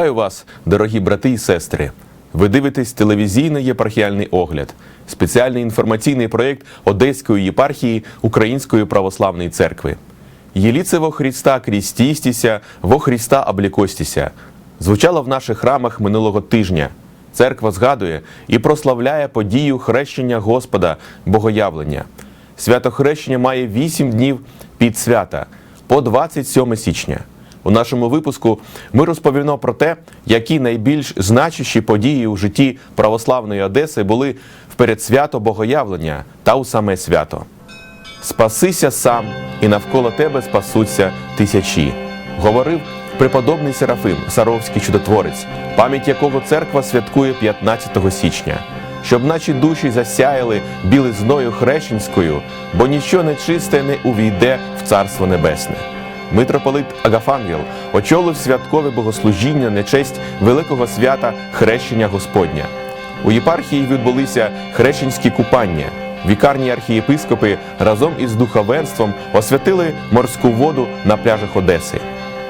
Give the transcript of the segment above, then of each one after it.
Вітаю вас, дорогі брати і сестри. Ви дивитесь телевізійний єпархіальний огляд, спеціальний інформаційний проєкт Одеської єпархії Української православної церкви. Єліце во Христа крістістіся, во Христа облікостіся. Звучало в наших храмах минулого тижня. Церква згадує і прославляє подію хрещення Господа Богоявлення. Свято хрещення має 8 днів під свята по 27 січня. У нашому випуску ми розповімо про те, які найбільш значущі події у житті православної Одеси були в передсвято Богоявлення та у саме свято. Спасися сам, і навколо тебе спасуться тисячі. Говорив преподобний Серафим, Саровський чудотворець, пам'ять якого церква святкує 15 січня, щоб наші душі засяяли білизною хрещенською, бо нічого нечисте не увійде в Царство Небесне. Митрополит Агафангел очолив святкове богослужіння на честь великого свята Хрещення Господня. У єпархії відбулися хрещенські купання. Вікарні архієпископи разом із духовенством освятили морську воду на пляжах Одеси.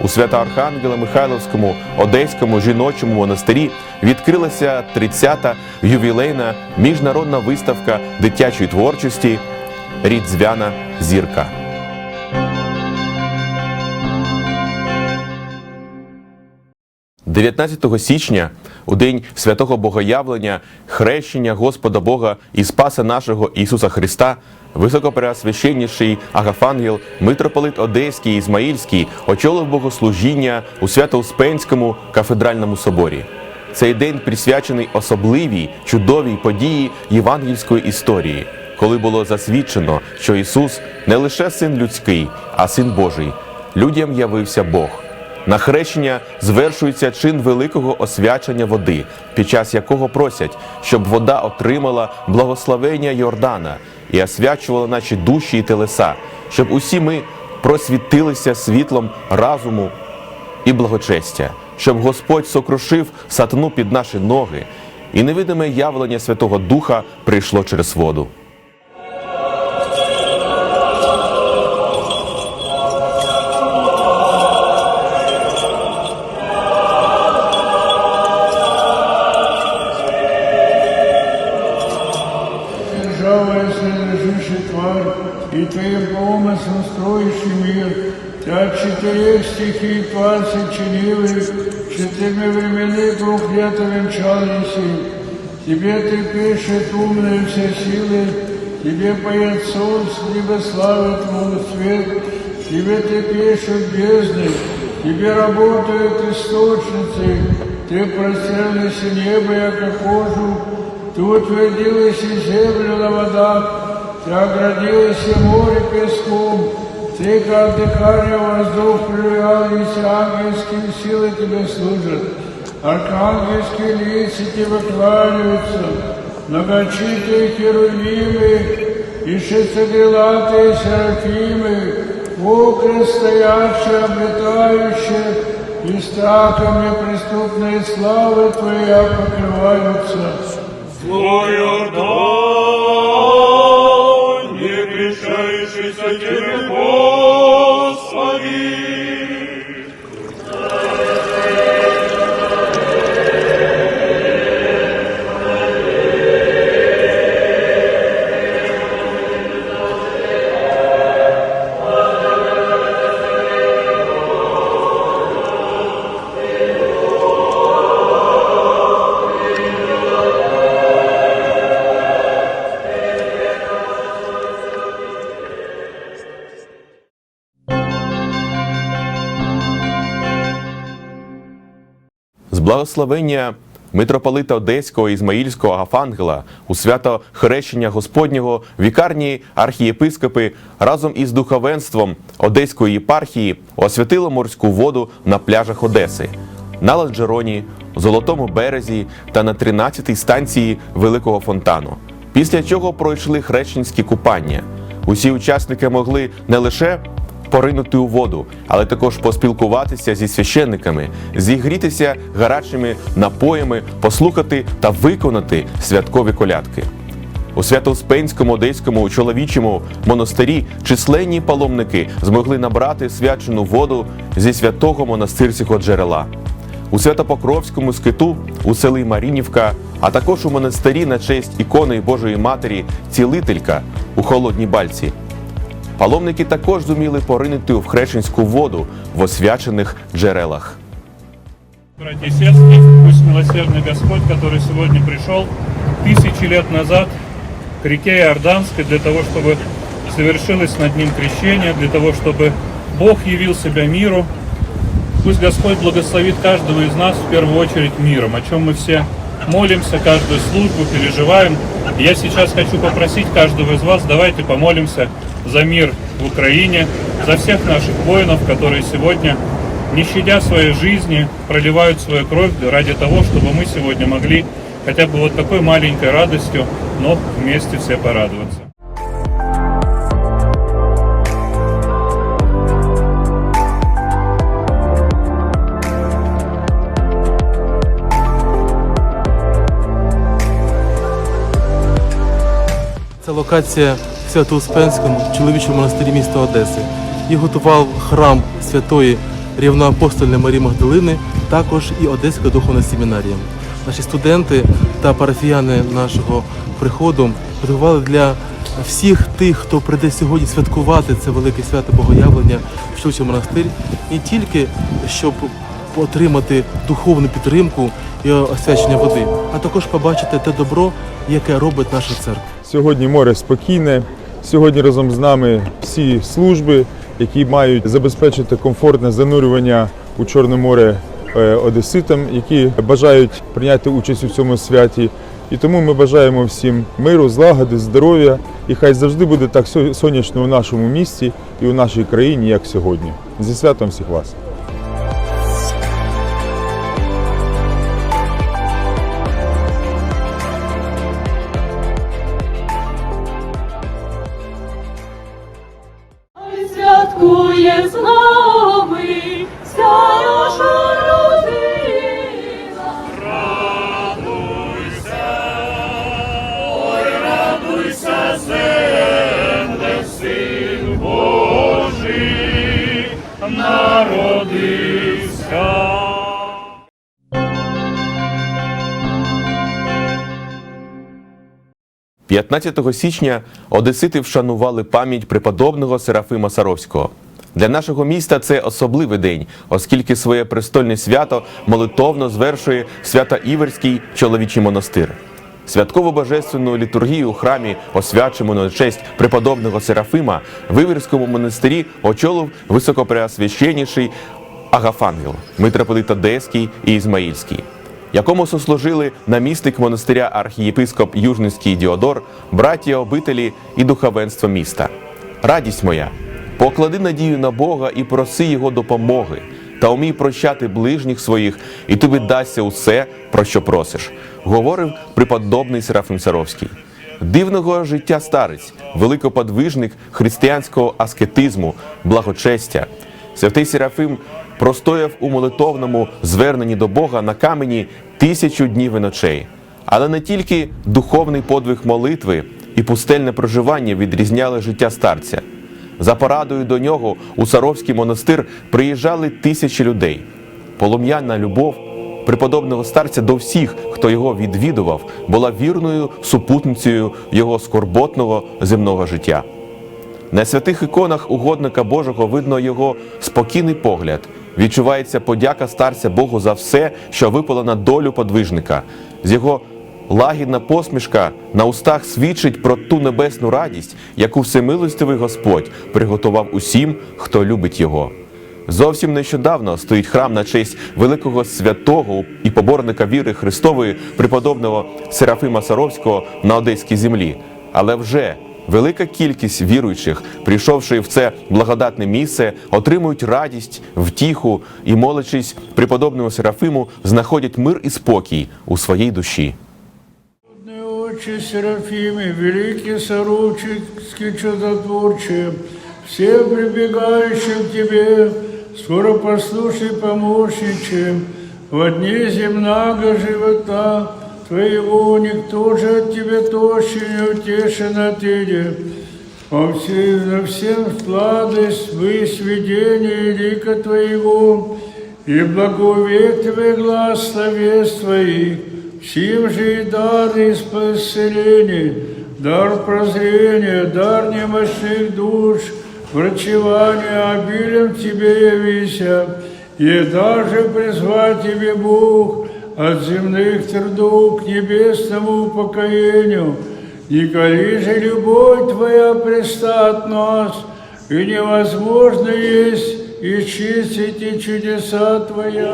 У Свято-Архангела Михайловському Одеському жіночому монастирі відкрилася 30-та ювілейна міжнародна виставка дитячої творчості Рідзвяна зірка. 19 січня, у день святого Богоявлення, хрещення Господа Бога і Спаса нашого Ісуса Христа, високопреосвященніший Агафангел, митрополит Одеський Ізмаїльський очолив богослужіння у Свято-Успенському кафедральному соборі. Цей день присвячений особливій чудовій події євангельської історії, коли було засвідчено, що Ісус не лише син людський, а син Божий. Людям явився Бог. На хрещення звершується чин великого освячення води, під час якого просять, щоб вода отримала благословення Йордана і освячувала наші душі і телеса, щоб усі ми просвітилися світлом разуму і благочестя, щоб Господь сокрушив сатану під наші ноги, і невидиме явлення Святого Духа прийшло через воду. Тебя четыре стихи тварь сочинивый, четырьмя времени круг лета венчал еси. Тебе ты пишет умные все силы, Тебе поет солнце, Тебе славит Твой свет, Тебе ты пишет бездны, Тебе работают источницы, Ты прострелился небо, яко кожу, ты утвердилась и землю на водах, Ты оградилась и море песком, Ты, как дыхание воздух, привел, и все ангельские силы Тебе служат. Архангельские лица Тебе кланяются, многочитые херувимы и шестокрылатые серафимы, окна стоящие, обретающие, и страхом неприступной славы Твоя покрываются. Твоя благословення митрополита Одеського Ізмаїльського Агафангела у свято хрещення Господнього вікарні архієпископи разом із духовенством Одеської єпархії освятили морську воду на пляжах Одеси, на Ладжероні, Золотому березі та на 13-й станції Великого фонтану. Після чого пройшли хрещенські купання. Усі учасники могли не лише поринути у воду, але також поспілкуватися зі священниками, зігрітися гарячими напоями, послухати та виконати святкові колядки. У Свято-Успенському Одеському чоловічому монастирі численні паломники змогли набрати свячену воду зі святого монастирського джерела. у Святопокровському скиту у селі Марінівка, а також у монастирі на честь ікони Божої Матері Цілителька у Холодній Бальці Паломники також зуміли поринути в хрещенську воду в освячених джерелах. Братья и сестры, пусть милосердный Господь, который сегодня пришел тысячи лет назад к реке Иорданской для того, чтобы совершилось над ним крещение, для того, чтобы Бог явил себя миру. Пусть Господь благословит каждого из нас в первую очередь миром, о чем мы все молимся, каждую службу переживаем. И Я сейчас хочу попросить каждого из вас, давайте помолимся за мир в Украине, за всех наших воинов, которые сегодня не щадя своей жизни, проливают свою кровь ради того, чтобы мы сегодня могли хотя бы вот такой маленькой радостью, но вместе все порадоваться. Це локація Свято-Успенському чоловічому монастирі міста Одеси. Їх готував храм святої рівноапостольної Марії Магдалини, також і Одеська духовна семінарія. Наші студенти та парафіяни нашого приходу готували для всіх тих, хто прийде сьогодні святкувати це велике свято Богоявлення в чоловічий монастир, не тільки щоб отримати духовну підтримку і освячення води, а також побачити те добро, яке робить наша церква. Сьогодні море спокійне. Сьогодні разом з нами всі служби, які мають забезпечити комфортне занурювання у Чорне море е, одеситам, які бажають прийняти участь у цьому святі. І тому ми бажаємо всім миру, злагоди, здоров'я, і хай завжди буде так со- сонячно у нашому місті і у нашій країні, як сьогодні. Зі святом всіх вас! 15 січня одесити вшанували пам'ять преподобного Серафима Саровського. Для нашого міста це особливий день, оскільки своє престольне свято молитовно звершує Свято-Іверський чоловічий монастир. Святкову божественну літургію у храмі, освячену на честь преподобного Серафима, в Іверському монастирі очолив високопреосвященніший Агафангел, митрополит Одеський і Ізмаїльський якому сослужили намісник монастиря архієпископ Южницький Діодор, браття обителі і духовенство міста. Радість моя, поклади надію на Бога і проси Його допомоги, та умій прощати ближніх своїх, і тобі дасться усе, про що просиш, говорив преподобний Серафим Саровський. Дивного життя старець, великоподвижник християнського аскетизму, благочестя. Святий Серафим простояв у молитовному зверненні до Бога на камені тисячу днів і ночей. Але не тільки духовний подвиг молитви і пустельне проживання відрізняли життя старця. За порадою до нього у Саровський монастир приїжджали тисячі людей. Полум'яна любов преподобного старця до всіх, хто його відвідував, була вірною супутницею його скорботного земного життя. На святих іконах угодника Божого видно його спокійний погляд. Відчувається подяка старця Богу за все, що випало на долю подвижника. З його лагідна посмішка на устах свідчить про ту небесну радість, яку всемилостивий Господь приготував усім, хто любить його. Зовсім нещодавно стоїть храм на честь великого святого і поборника віри Христової, преподобного Серафима Саровського на одеській землі. Але вже велика кількість віруючих, прийшовши в це благодатне місце, отримують радість, втіху і, молячись преподобному Серафиму, знаходять мир і спокій у своїй душі. Отче Серафиме, великий сороческий чудотворче, все прибегающим к Тебе, скоро послушай помощниче, во дне земного живота Твоего никто же от Тебя тощий не утешен отыдет. Во все, на всем сладость высведения лика Твоего, и благоветвый глаз словес Твоих, всем же и дар исцеления, дар прозрения, дар немощных душ, врачевания обилием Тебе явися, и даже призвать Тебе Бог от земных трудов к небесному упокоению, и коли же любовь Твоя преста от нас, и невозможно есть и чистить и чудеса Твоя.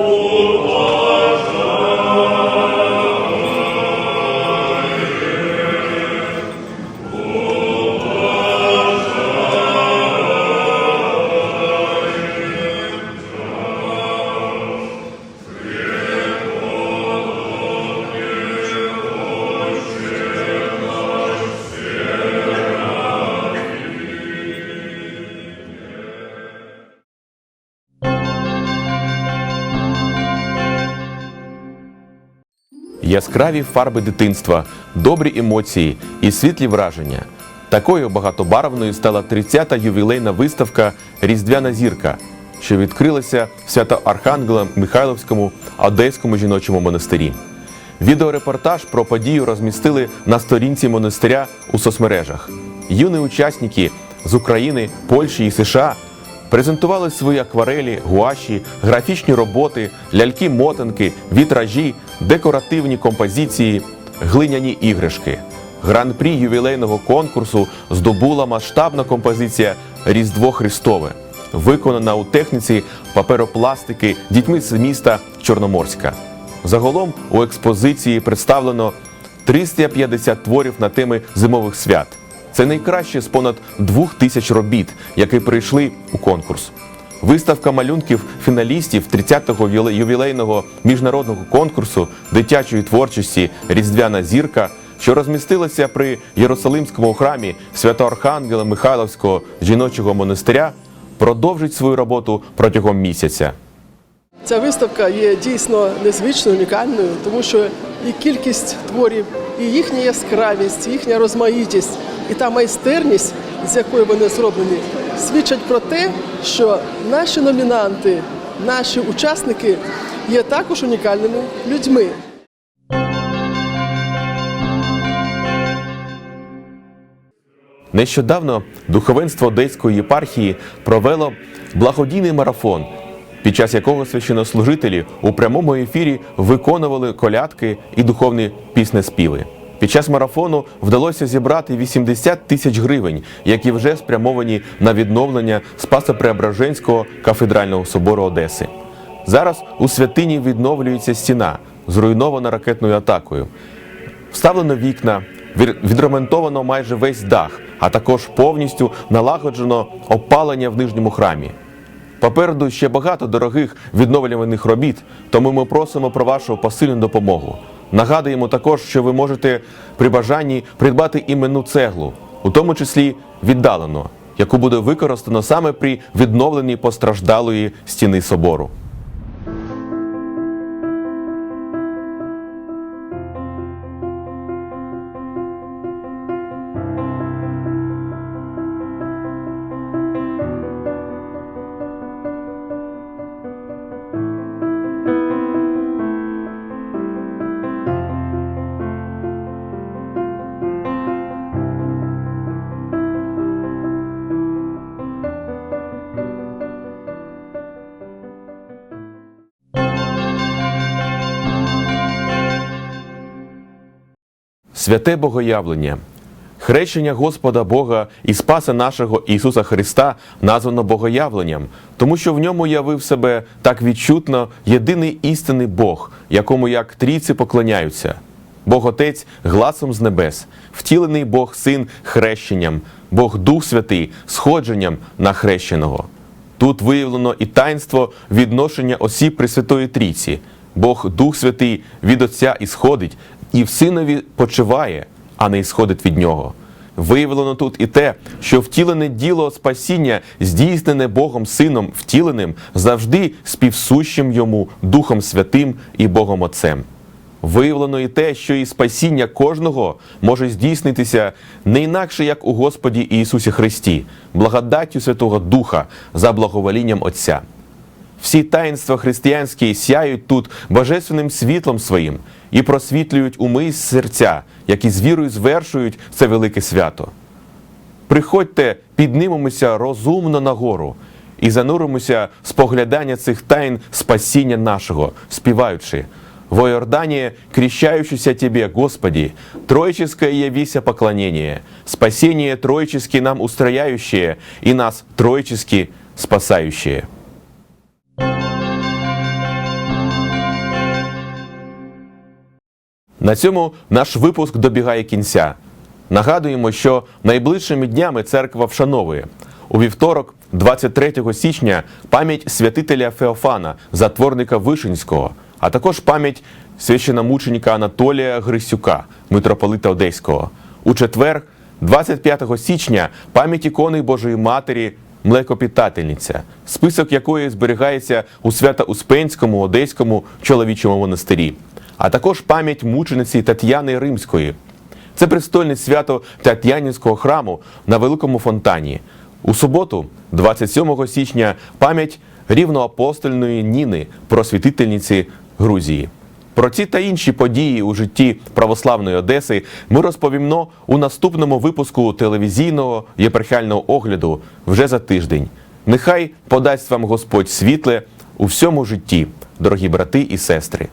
Яскраві фарби дитинства, добрі емоції і світлі враження. Такою багатобарвною стала 30-та ювілейна виставка Різдвяна зірка, що відкрилася в Свято-Архангела Михайловському Одеському жіночому монастирі. Відеорепортаж про подію розмістили на сторінці монастиря у соцмережах. Юні учасники з України, Польщі і США презентували свої акварелі, гуаші, графічні роботи, ляльки-мотанки, вітражі, декоративні композиції, глиняні іграшки. Гран-прі ювілейного конкурсу здобула масштабна композиція Різдво Христове, виконана у техніці паперопластики дітьми з міста Чорноморська. Загалом у експозиції представлено 350 творів на теми зимових свят. Це найкраще з понад двох тисяч робіт, які прийшли у конкурс. Виставка малюнків фіналістів 30-го ювілейного міжнародного конкурсу дитячої творчості Різдвяна зірка, що розмістилася при Єрусалимському храмі Свято-Архангела Михайловського жіночого монастиря, продовжить свою роботу протягом місяця. Ця виставка є дійсно незвичною, унікальною, тому що і кількість творів, і їхня яскравість, їхня розмаїтість, і та майстерність, з якою вони зроблені, свідчать про те, що наші номінанти, наші учасники є також унікальними людьми. Нещодавно духовенство Одеської єпархії провело благодійний марафон, під час якого священнослужителі у прямому ефірі виконували колядки і духовні піснеспіви. Під час марафону вдалося зібрати 80 тисяч гривень, які вже спрямовані на відновлення Спасо-Преображенського кафедрального собору Одеси. Зараз у святині відновлюється стіна, зруйнована ракетною атакою. Вставлено вікна, відремонтовано майже весь дах, а також повністю налагоджено опалення в нижньому храмі. Попереду ще багато дорогих відновлюваних робіт, тому ми просимо про вашу посильну допомогу. Нагадуємо також, що ви можете при бажанні придбати іменну цеглу, у тому числі віддалено, яку буде використано саме при відновленні постраждалої стіни собору. Святе Богоявлення. Хрещення Господа Бога і Спаса нашого Ісуса Христа названо Богоявленням, тому що в ньому явив себе так відчутно єдиний істинний Бог, якому як трійці поклоняються. Бог Отець гласом з небес, втілений Бог Син хрещенням, Бог Дух Святий сходженням на хрещеного. Тут виявлено і таїнство відношення осіб Пресвятої Трійці. Бог Дух Святий від Отця ісходить, і в Синові почиває, а не ісходить від нього. Виявлено тут і те, що втілене діло спасіння, здійснене Богом Сином втіленим, завжди співсущим йому Духом Святим і Богом Отцем. Виявлено і те, що і спасіння кожного може здійснитися не інакше, як у Господі Ісусі Христі, благодаттю Святого Духа за благоволінням Отця. Всі таїнства християнські сяють тут божественним світлом своїм і просвітлюють уми й серця, які з вірою звершують це велике свято. Приходьте, піднимемося розумно нагору і зануримося в споглядання цих тайн спасіння нашого, співаючи. Во Иордане, крещающийся Тебе, Господи, троическое явися поклонение, спасение троически нам устрояющее и нас троически спасающее. На цьому наш випуск добігає кінця. Нагадуємо, що найближчими днями церква вшановує у вівторок, 23 січня, пам'ять святителя Феофана, затворника Вишинського, а також пам'ять священомученика Анатолія Грисюка, митрополита Одеського. У четвер, 25 січня, пам'ять ікони Божої Матері Млекопітательниця, список якої зберігається у Свято-Успенському Одеському чоловічому монастирі, а також пам'ять мучениці Тетяни Римської. Це престольне свято Тетянінського храму на Великому фонтані. У суботу, 27 січня, пам'ять рівноапостольної Ніни, просвітительниці Грузії. Про ці та інші події у житті православної Одеси ми розповімо у наступному випуску телевізійного єпархіального огляду вже за тиждень. Нехай подасть вам Господь світле у всьому житті, дорогі брати і сестри.